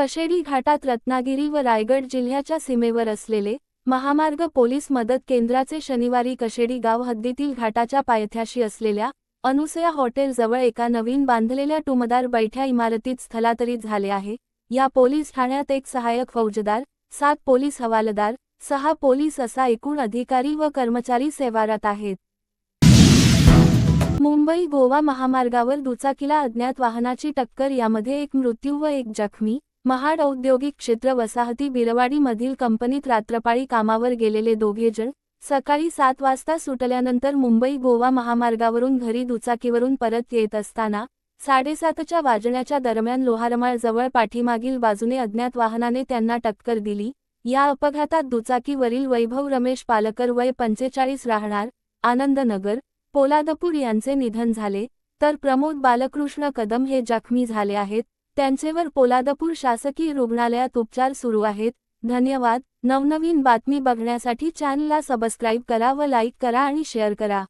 कशेडी घाटात रत्नागिरी व रायगड जिल्ह्याच्या सीमेवर असलेले महामार्ग पोलीस मदत केंद्राचे शनिवारी कशेडी गाव हद्दीतील घाटाच्या पायथ्याशी असलेल्या अनुसया हॉटेलजवळ एका नवीन बांधलेल्या टुमदार बैठ्या इमारतीत स्थलांतरित झाले आहे. या पोलीस ठाण्यात एक सहाय्यक फौजदार सात पोलीस हवालदार सहा पोलीस असा एकूण अधिकारी व कर्मचारी सेवारत आहेत. मुंबई गोवा महामार्गावर दुचाकीला अज्ञात वाहनाची टक्कर यामध्ये एक मृत्यू व एक जखमी महाड औद्योगिक क्षेत्र वसाहती बिरवाडीमधील कंपनीत रात्रपाळी कामावर गेलेले दोघेजण सकाळी सात वाजता सुटल्यानंतर मुंबई गोवा महामार्गावरून घरी दुचाकीवरून परत येत असताना साडेसातच्या वाजण्याच्या दरम्यान लोहारमाळ जवळ पाठीमागील बाजूने अज्ञात वाहनाने त्यांना टक्कर दिली. या अपघातात दुचाकीवरील वैभव रमेश पालकर वय पंचेचाळीस राहणार आनंदनगर पोलादपूर यांचे निधन झाले. तर प्रमोद बालकृष्ण कदम हे जखमी झाले आहेत. त्यांचेवर पोलादपूर शासकीय रुग्णालयात उपचार सुरू आहेत. धन्यवाद. नवनवीन बातमी बघण्यासाठी चॅनलला सबस्क्राईब करा व लाईक करा आणि शेअर करा.